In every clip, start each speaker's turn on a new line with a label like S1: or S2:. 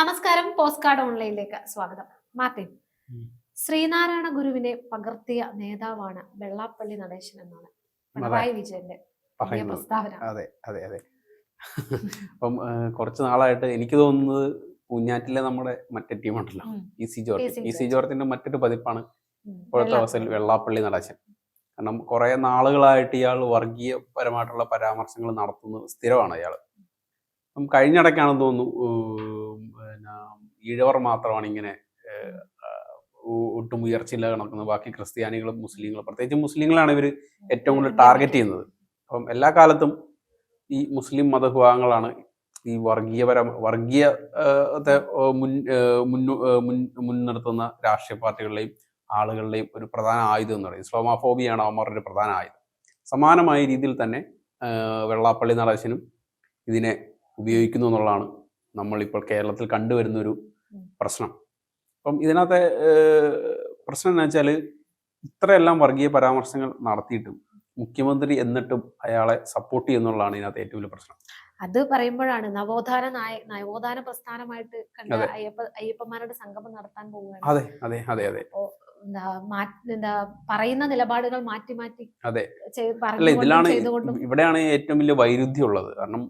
S1: നമസ്കാരം post card ഓൺലൈനിലേക്ക് സ്വാഗതം Martin. Sreenarayana ഗുരുവിനെ പകർത്തിയ നേതാവാണ് വെള്ളാപ്പള്ളി നടേശൻ എന്നാണ് പിണറായി വിജയന്റെ പ്രസ്താവന.
S2: അതെ അതെ അതെ. അപ്പം കുറച്ച് നാളായിട്ട് എനിക്ക് തോന്നുന്നത് പൂഞ്ഞാറ്റിലെ നമ്മുടെ മറ്റേ ടീമുണ്ടല്ലോ. E C George. E C ജോർജിന്റെ മറ്റൊരു പതിപ്പാണ് ഇപ്പോഴത്തെ അവസ്ഥയിൽ
S1: വെള്ളാപ്പള്ളി.
S2: നടേശൻ. കാരണം കുറെ നാളുകളായിട്ട് ഇയാൾ വർഗീയപരമായിട്ടുള്ള പരാമർശങ്ങൾ നടത്തുന്നത് സ്ഥിരമാണ് ഇയാൾ. അപ്പം കഴിഞ്ഞിടയ്ക്കാണെന്ന് തോന്നുന്നു ഈഴവർ മാത്രമാണ് ഇങ്ങനെ ഒട്ടും ഉയർച്ചയില്ലാതെ നടക്കുന്നത്. ബാക്കി ക്രിസ്ത്യാനികളും മുസ്ലിങ്ങളും പ്രത്യേകിച്ച് മുസ്ലിങ്ങളാണ് ഇവർ ഏറ്റവും കൂടുതൽ ടാർഗറ്റ് ചെയ്യുന്നത്. അപ്പം എല്ലാ കാലത്തും ഈ മുസ്ലിം മതവിഭാഗങ്ങളാണ് ഈ വർഗീയപര വർഗീയ ഏഹ്, ത്തെ, ഏഹ്, മുൻ മുൻ മുൻനിർത്തുന്ന രാഷ്ട്രീയ പാർട്ടികളുടെയും ആളുകളുടെയും ഒരു പ്രധാന ആയുധം എന്ന് പറയുന്നത് ഇസ്ലാമോഫോബിയാണ് അവന്മാരുടെ ഒരു പ്രധാന ആയുധം. സമാനമായ രീതിയിൽ തന്നെ വെള്ളാപ്പള്ളി നടേശനും ഇതിനെ ഉപയോഗിക്കുന്നു എന്നുള്ളതാണ് നമ്മളിപ്പോൾ കേരളത്തിൽ കണ്ടുവരുന്ന ഒരു പ്രശ്നം. അപ്പം ഇതിനകത്തെ പ്രശ്നം എന്ന് വെച്ചാൽ ഇത്രയെല്ലാം വർഗീയ പരാമർശങ്ങൾ നടത്തിയിട്ടും മുഖ്യമന്ത്രി എന്നിട്ടും അയാളെ സപ്പോർട്ട് ചെയ്യുന്നുള്ളതാണ് ഇതിനകത്ത് ഏറ്റവും വലിയ പ്രശ്നം.
S1: അത് പറയുമ്പോഴാണ് നവോത്ഥാന നായ നവോത്ഥാന പ്രസ്ഥാനമായിട്ട് കണ്ട അയ്യപ്പ അയ്യപ്പന്മാരുടെ സംഗമം നടത്താൻ പോവുകയാണ്.
S2: അതെ അതെ അതെ അതെ.
S1: എന്താ എന്താ പറയുന്ന നിലപാടുകൾ മാറ്റി മാറ്റി
S2: അതെ. അല്ല ഇതിലാണ് ഇവിടെയാണ് ഏറ്റവും വലിയ വൈരുദ്ധ്യം ഉള്ളത്. കാരണം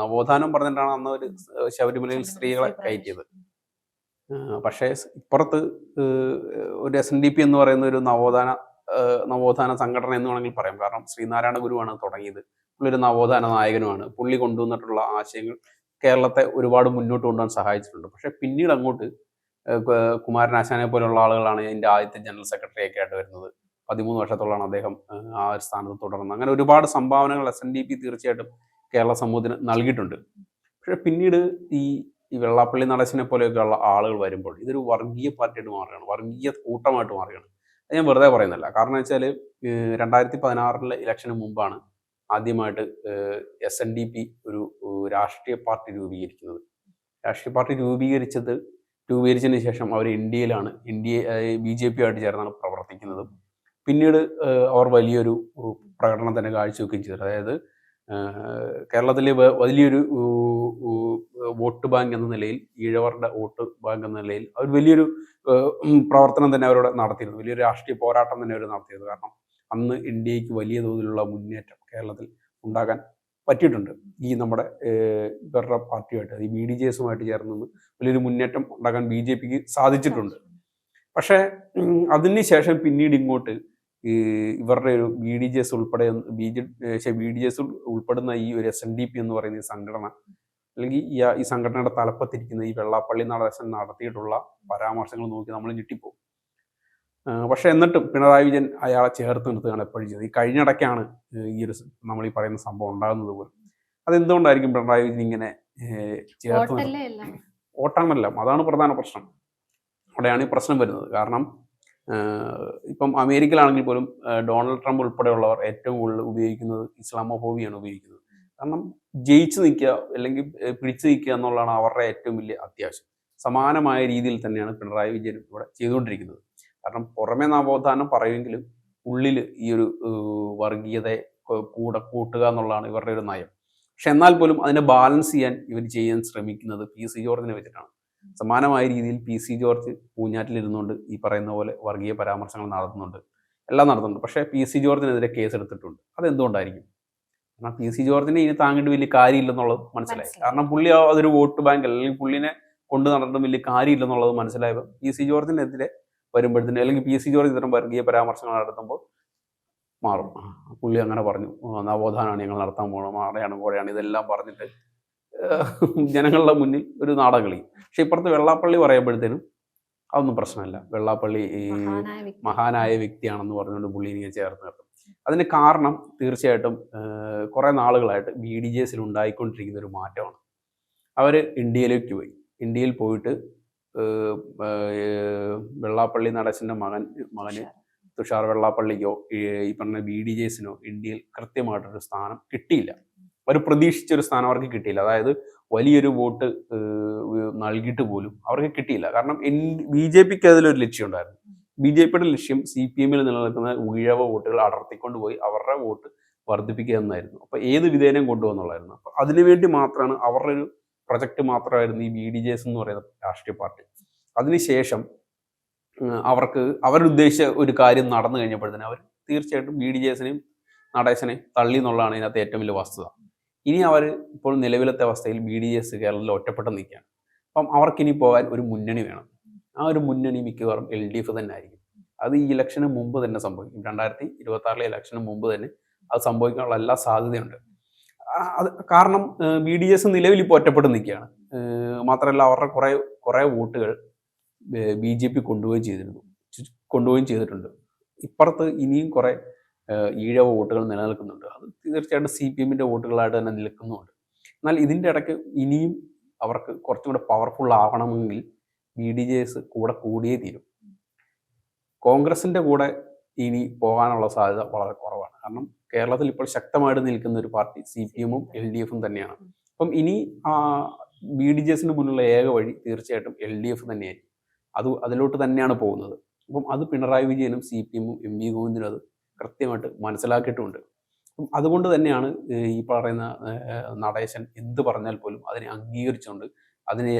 S2: നവോത്ഥാനം പറഞ്ഞിട്ടാണ് അന്ന് ഒരു ശബരിമലയിൽ സ്ത്രീകളെ
S1: സ്ത്രീ
S2: കയറ്റിയത്. പക്ഷേ ഇപ്പുറത്ത് ഒരു എസ് എൻ ഡി പി എന്ന് പറയുന്ന ഒരു നവോത്ഥാന നവോത്ഥാന സംഘടന എന്ന് വേണമെങ്കിൽ പറയാം. കാരണം ശ്രീനാരായണ ഗുരുവാണ് തുടങ്ങിയത്. പുള്ളി ഒരു നവോത്ഥാന നായകനുമാണ്. പുള്ളി കൊണ്ടുവന്നിട്ടുള്ള ആശയങ്ങൾ കേരളത്തെ ഒരുപാട് മുന്നോട്ട് കൊണ്ടുപോകാൻ സഹായിച്ചിട്ടുണ്ട്. പക്ഷെ പിന്നീട് അങ്ങോട്ട് കുമാരനാശാനെ പോലുള്ള ആളുകളാണ് എന്റെ ആദ്യത്തെ ജനറൽ സെക്രട്ടറി ഒക്കെ ആയിട്ട് വരുന്നത്. പതിമൂന്ന് വർഷത്തോളാണ് അദ്ദേഹം ആ ഒരു സ്ഥാനത്ത് തുടർന്നത് അങ്ങനെ ഒരുപാട് സംഭാവനകൾ എസ് എൻ ഡി പി തീർച്ചയായിട്ടും കേരള സമൂഹത്തിന് നൽകിയിട്ടുണ്ട്. പക്ഷെ പിന്നീട് ഈ ഈ വെള്ളാപ്പള്ളി നടേശനെ പോലെയൊക്കെയുള്ള ആളുകൾ വരുമ്പോൾ ഇതൊരു വർഗീയ പാർട്ടിയായിട്ട് മാറുകയാണ്. വർഗീയ കൂട്ടമായിട്ട് മാറുകയാണ്. അത് ഞാൻ വെറുതെ പറയുന്നില്ല. കാരണം വെച്ചാൽ രണ്ടായിരത്തി പതിനാറിലെ ഇലക്ഷന് മുമ്പാണ് ആദ്യമായിട്ട് എസ് എൻ ഡി പി ഒരു രാഷ്ട്രീയ പാർട്ടി രൂപീകരിക്കുന്നത്. രാഷ്ട്രീയ പാർട്ടി രൂപീകരിച്ചത് രൂപീകരിച്ചതിന് ശേഷം അവർ ഇന്ത്യയിലാണ് ഇന്ത്യ ബി ജെ പി ആയിട്ട് ചേർന്നാണ് പ്രവർത്തിക്കുന്നത്. പിന്നീട് അവർ വലിയൊരു പ്രകടനം തന്നെ കാഴ്ചവെക്കുകയും ചെയ്തു. അതായത് കേരളത്തിലെ വലിയൊരു വോട്ട് ബാങ്ക് എന്ന നിലയിൽ ഈഴവരുടെ വോട്ട് ബാങ്ക് എന്ന നിലയിൽ അവർ വലിയൊരു പ്രവർത്തനം തന്നെ അവരോട് നടത്തിയിരുന്നു. വലിയൊരു രാഷ്ട്രീയ പോരാട്ടം തന്നെ അവർ നടത്തിയിരുന്നു. കാരണം അന്ന് ഇന്ത്യയ്ക്ക് വലിയ തോതിലുള്ള മുന്നേറ്റം കേരളത്തിൽ ഉണ്ടാക്കാൻ പറ്റിയിട്ടുണ്ട്. ഈ നമ്മുടെ ഇവരുടെ പാർട്ടിയുമായിട്ട് ഈ ബി ഡി ജെ എസുമായിട്ട് ചേർന്ന് വലിയൊരു മുന്നേറ്റം ഉണ്ടാക്കാൻ ബി ജെ പിക്ക് സാധിച്ചിട്ടുണ്ട്. പക്ഷേ അതിനുശേഷം പിന്നീട് ഇങ്ങോട്ട് ഇവരുടെ ഒരു ബി ഡി ജെ എസ് ഉൾപ്പെടെ B J B D J S ഉൾപ്പെടുന്ന ഈ ഒരു എസ് എൻ ഡി പി എന്ന് പറയുന്ന ഈ സംഘടന അല്ലെങ്കിൽ ഈ ഈ സംഘടനയുടെ തലപ്പത്തിരിക്കുന്ന ഈ വെള്ളാപ്പള്ളി നടേശൻ നടത്തിയിട്ടുള്ള പരാമർശങ്ങൾ നോക്കി നമ്മൾ ഞെട്ടിപ്പോകും പക്ഷെ എന്നിട്ടും പിണറായി വിജയൻ അയാളെ ചേർത്ത് നിർത്തുകയാണ് എപ്പോഴും ചെയ്തത്. ഈ കഴിഞ്ഞിടയ്ക്കാണ് ഈ ഒരു നമ്മൾ ഈ പറയുന്ന സംഭവം ഉണ്ടാകുന്നത് പോലും. അതെന്തുകൊണ്ടായിരിക്കും പിണറായി വിജയൻ ഇങ്ങനെ ചേർത്ത് ഓട്ടാണല്ല അതാണ് പ്രധാന പ്രശ്നം. അവിടെയാണ് ഈ പ്രശ്നം വരുന്നത്. കാരണം ഇപ്പം അമേരിക്കയിലാണെങ്കിൽ പോലും ഡൊണാൾഡ് ട്രംപ് ഉൾപ്പെടെയുള്ളവർ ഏറ്റവും കൂടുതൽ ഉപയോഗിക്കുന്നത് ഇസ്ലാമോഫോബിയാണ് ഉപയോഗിക്കുന്നത്. കാരണം ജയിച്ചു നിൽക്കുക അല്ലെങ്കിൽ പിടിച്ചു നിൽക്കുക എന്നുള്ളതാണ് അവരുടെ ഏറ്റവും വലിയ അത്യാവശ്യം. സമാനമായ രീതിയിൽ തന്നെയാണ് പിണറായി വിജയൻ ഇവിടെ ചെയ്തുകൊണ്ടിരിക്കുന്നത്. കാരണം പുറമെ നവോത്ഥാനം പറയുമെങ്കിലും ഉള്ളിൽ ഈ ഒരു വർഗീയതയെ കൂടെ കൂട്ടുക എന്നുള്ളതാണ് ഇവരുടെ ഒരു നയം. പക്ഷെ എന്നാൽ പോലും അതിനെ ബാലൻസ് ചെയ്യാൻ ഇവർ ചെയ്യാൻ ശ്രമിക്കുന്നത് പി സി ജോർജിനെ വെച്ചിട്ടാണ്. സമാനമായ രീതിയിൽ പി സി ജോർജ് പൂഞ്ഞാറ്റിലിരുന്നുകൊണ്ട് ഈ പറയുന്ന പോലെ വർഗീയ പരാമർശങ്ങൾ നടത്തുന്നുണ്ട്. എല്ലാം നടത്തുന്നുണ്ട്. പക്ഷേ പി സി ജോർജിനെതിരെ കേസ് എടുത്തിട്ടുണ്ട് അതെന്തുകൊണ്ടായിരിക്കും? കാരണം പി സി ജോർജിനെ ഇനി താങ്ങിട്ട് വലിയ കാര്യമില്ലെന്നുള്ളത് മനസ്സിലായി. കാരണം പുള്ളി അതൊരു വോട്ട് ബാങ്ക് അല്ല അല്ലെങ്കിൽ പുള്ളിനെ കൊണ്ട് നടന്നിട്ടും വലിയ കാര്യമില്ലെന്നുള്ളത് മനസ്സിലായപ്പോൾ പി സി ജോർജിനെതിരെ വരുമ്പോഴത്തേനും അല്ലെങ്കിൽ പി സി ജോർജ് ഇത്തരം വർഗീയ പരാമർശങ്ങൾ നടത്തുമ്പോൾ മാറും. പുള്ളി അങ്ങനെ പറഞ്ഞു. നവോത്ഥാനാണ് നവോത്ഥാനമാണ് ഞങ്ങൾ നടത്താൻ പോകണം ആടെയാണ് കോഴയാണ് ഇതെല്ലാം പറഞ്ഞിട്ട് ജനങ്ങളുടെ മുന്നിൽ ഒരു നാടകം കളി പക്ഷെ ഇപ്പുറത്ത് വെള്ളാപ്പള്ളി പറയുമ്പോഴത്തേനും അതൊന്നും പ്രശ്നമല്ല. വെള്ളാപ്പള്ളി ഈ
S1: മഹാനായ
S2: വ്യക്തിയാണെന്ന് പറഞ്ഞുകൊണ്ട് പുള്ളി ഇങ്ങനെ ചേർത്ത് നിർത്തും. അതിന് കാരണം തീർച്ചയായിട്ടും കുറേ നാളുകളായിട്ട് ബി ഡി ജെ എസിൽ ഉണ്ടായിക്കൊണ്ടിരിക്കുന്ന ഒരു മാറ്റമാണ്. അവർ ഇന്ത്യയിലേക്ക് പോയി. ഇന്ത്യയിൽ പോയിട്ട് വെള്ളാപ്പള്ളി നടേശന്റെ മകൻ മകന് തുഷാർ വെള്ളാപ്പള്ളിക്കോ ഈ പറഞ്ഞ ബി ഡി ജെസിനോ ഇന്ത്യയിൽ കൃത്യമായിട്ടൊരു സ്ഥാനം കിട്ടിയില്ല. അവർ പ്രതീക്ഷിച്ചൊരു സ്ഥാനം അവർക്ക് കിട്ടിയില്ല. അതായത് വലിയൊരു വോട്ട് നൽകിയിട്ട് പോലും അവർക്ക് കിട്ടിയില്ല. കാരണം ബി ജെ പിക്ക് അതിലൊരു ലക്ഷ്യമുണ്ടായിരുന്നു ബി ജെ പിയുടെ ലക്ഷ്യം സി പി എമ്മിൽ നിലനിൽക്കുന്ന ഉഴവ വോട്ടുകൾ അടർത്തിക്കൊണ്ട് പോയി അവരുടെ വോട്ട് വർദ്ധിപ്പിക്കുക എന്നായിരുന്നു. അപ്പോൾ ഏത് വിധേനയും കൊണ്ടുവന്നുള്ളായിരുന്നു അപ്പോൾ അതിനുവേണ്ടി മാത്രമാണ് അവരുടെ ഒരു പ്രൊജക്റ്റ് മാത്രമായിരുന്നു ഈ ബി ഡി ജെ എസ് എന്ന് പറയുന്ന രാഷ്ട്രീയ പാർട്ടി. അതിനുശേഷം അവർക്ക് അവരുദ്ദേശിച്ച ഒരു കാര്യം നടന്നു കഴിഞ്ഞപ്പോഴത്തേന് അവർ തീർച്ചയായിട്ടും ബി ഡി ജെ എസിനെയും നടേശനെയും തള്ളി എന്നുള്ളതാണ് ഇതിനകത്ത് ഏറ്റവും വലിയ വസ്തുത. ഇനി അവർ ഇപ്പോൾ നിലവിലത്തെ അവസ്ഥയിൽ ബി ഡി ജെ എസ് കേരളത്തിൽ ഒറ്റപ്പെട്ട് നിൽക്കുകയാണ്. അപ്പം അവർക്കിനി പോകാൻ ഒരു മുന്നണി വേണം. ആ ഒരു മുന്നണി മിക്കവാറും എൽ ഡി എഫ് തന്നെ ആയിരിക്കും. അത് ഈ ഇലക്ഷന് മുമ്പ് തന്നെ സംഭവിക്കും. രണ്ടായിരത്തി ഇരുപത്തി ആറിലെ ഇലക്ഷന് മുമ്പ് തന്നെ അത് സംഭവിക്കാനുള്ള എല്ലാ സാധ്യതയുണ്ട്. കാരണം ബി ഡി എസ് നിലവിൽ ഇപ്പോൾ ഒറ്റപ്പെട്ട് നിൽക്കുകയാണ്. മാത്രമല്ല അവരുടെ കുറേ കുറേ വോട്ടുകൾ ബി ജെ പി കൊണ്ടുപോയി ചെയ്തിരുന്നു. കൊണ്ടുപോയും ചെയ്തിട്ടുണ്ട്. ഇപ്പുറത്ത് ഇനിയും കുറേ ഈഴവ വോട്ടുകൾ നിലനിൽക്കുന്നുണ്ട്. അത് തീർച്ചയായിട്ടും സി പി എമ്മിന്റെ വോട്ടുകളായിട്ട് തന്നെ നിൽക്കുന്നുണ്ട്. എന്നാൽ ഇതിന്റെ ഇടയ്ക്ക് ഇനിയും അവർക്ക് കുറച്ചും കൂടെ പവർഫുൾ ആവണമെങ്കിൽ ബി ഡി ജെ എസ് കൂടെ കൂടിയേ തീരും. കോൺഗ്രസിന്റെ കൂടെ ഇനി പോകാനുള്ള സാധ്യത വളരെ കുറവാണ്. കാരണം കേരളത്തിൽ ഇപ്പോൾ ശക്തമായിട്ട് നിൽക്കുന്ന ഒരു പാർട്ടി സി പി എമ്മും എൽ ഡി എഫും തന്നെയാണ്. അപ്പം ഇനി ബി ഡി ജെ എസിന് മുന്നിലുള്ള ഏക വഴി തീർച്ചയായിട്ടും എൽ ഡി എഫ് തന്നെയായിരിക്കും. അത് അതിലോട്ട് തന്നെയാണ് പോകുന്നത്. അപ്പം അത് പിണറായി വിജയനും സി പി എമ്മും എം വി ഗോവിന്ദനും അത് കൃത്യമായിട്ട് മനസ്സിലാക്കിയിട്ടുമുണ്ട് അപ്പം അതുകൊണ്ട് തന്നെയാണ് ഈ പറയുന്ന നടേശൻ എന്ത് പറഞ്ഞാൽ പോലും അതിനെ അംഗീകരിച്ചുകൊണ്ട് അതിനെ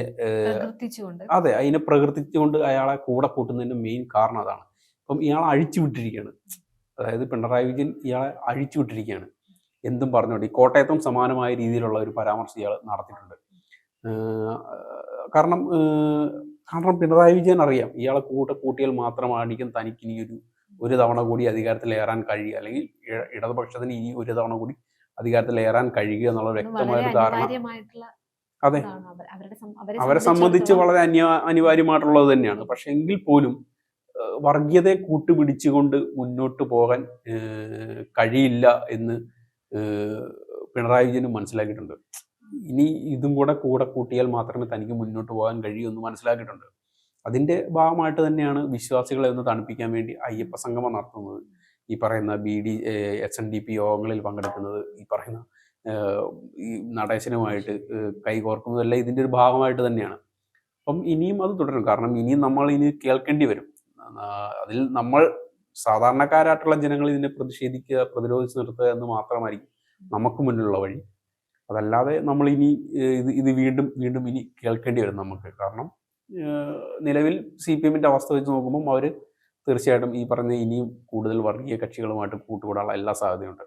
S2: അതെ അതിനെ പ്രകീർത്തിച്ചുകൊണ്ട് അയാളെ കൂടെ കൂട്ടുന്നതിന്റെ മെയിൻ കാരണം അതാണ്. അപ്പം ഇയാളെ അഴിച്ചു വിട്ടിരിക്കുകയാണ്. അതായത് പിണറായി വിജയൻ ഇയാളെ അഴിച്ചു വിട്ടിരിക്കുകയാണ്. എന്തും പറഞ്ഞുകൊണ്ട് ഈ കോട്ടയത്തും സമാനമായ രീതിയിലുള്ള ഒരു പരാമർശം ഇയാൾ നടത്തിയിട്ടുണ്ട്. കാരണം കാരണം പിണറായി വിജയൻ അറിയാം ഇയാളെ കൂട്ട കൂട്ടിയാൽ മാത്രമായിരിക്കും തനിക്ക് ഇനി ഒരു ഒരു തവണ കൂടി അധികാരത്തിൽ ഏറാൻ കഴിയുക. അല്ലെങ്കിൽ ഇടതുപക്ഷത്തിന് ഇനി ഒരു തവണ കൂടി അധികാരത്തിൽ ഏറാൻ കഴിയുക എന്നുള്ള വ്യക്തമായ ഒരു ധാരണ. അതെ.
S1: അവരെ
S2: സംബന്ധിച്ച് വളരെ അന്യ അനിവാര്യമായിട്ടുള്ളത് തന്നെയാണ്. പക്ഷെ എങ്കിൽ പോലും വർഗീയതയെ കൂട്ടുപിടിച്ചുകൊണ്ട് മുന്നോട്ട് പോകാൻ കഴിയില്ല എന്ന് പിണറായി വിജയനും മനസ്സിലാക്കിയിട്ടുണ്ട്. ഇനി ഇതും കൂടെ കൂടെ കൂട്ടിയാൽ മാത്രമേ തനിക്ക് മുന്നോട്ട് പോകാൻ കഴിയൂ എന്ന് മനസ്സിലാക്കിയിട്ടുണ്ട്. അതിന്റെ ഭാഗമായിട്ട് തന്നെയാണ് വിശ്വാസികളെ ഒന്ന് തണുപ്പിക്കാൻ വേണ്ടി അയ്യപ്പ സംഗമം നടത്തുന്നത്. ഈ പറയുന്ന B D H N D P യോഗങ്ങളിൽ പങ്കെടുക്കുന്നത് ഈ പറയുന്ന ഈ നടേശനുമായിട്ട് കൈകോർക്കുന്നതെല്ലാം ഇതിന്റെ ഒരു ഭാഗമായിട്ട് തന്നെയാണ്. അപ്പം ഇനിയും അത് തുടരും. കാരണം ഇനിയും നമ്മൾ ഇനി കേൾക്കേണ്ടി വരും. അതിൽ നമ്മൾ സാധാരണക്കാരായിട്ടുള്ള ജനങ്ങൾ ഇതിനെ പ്രതിഷേധിക്കുക പ്രതിരോധിച്ച് നിർത്തുക എന്ന് മാത്രമായിരിക്കും നമുക്ക് മുന്നിലുള്ള വഴി. അതല്ലാതെ നമ്മൾ ഇനി ഇത് ഇത് വീണ്ടും വീണ്ടും ഇനി കേൾക്കേണ്ടി വരും നമുക്ക്. കാരണം നിലവിൽ സി പി എമ്മിന്റെ അവസ്ഥ വെച്ച് നോക്കുമ്പോൾ അവർ തീർച്ചയായിട്ടും ഈ പറഞ്ഞ ഇനിയും കൂടുതൽ വർഗീയ കക്ഷികളുമായിട്ട് കൂട്ടുകൂടാനുള്ള എല്ലാ സാധ്യതയുണ്ട്.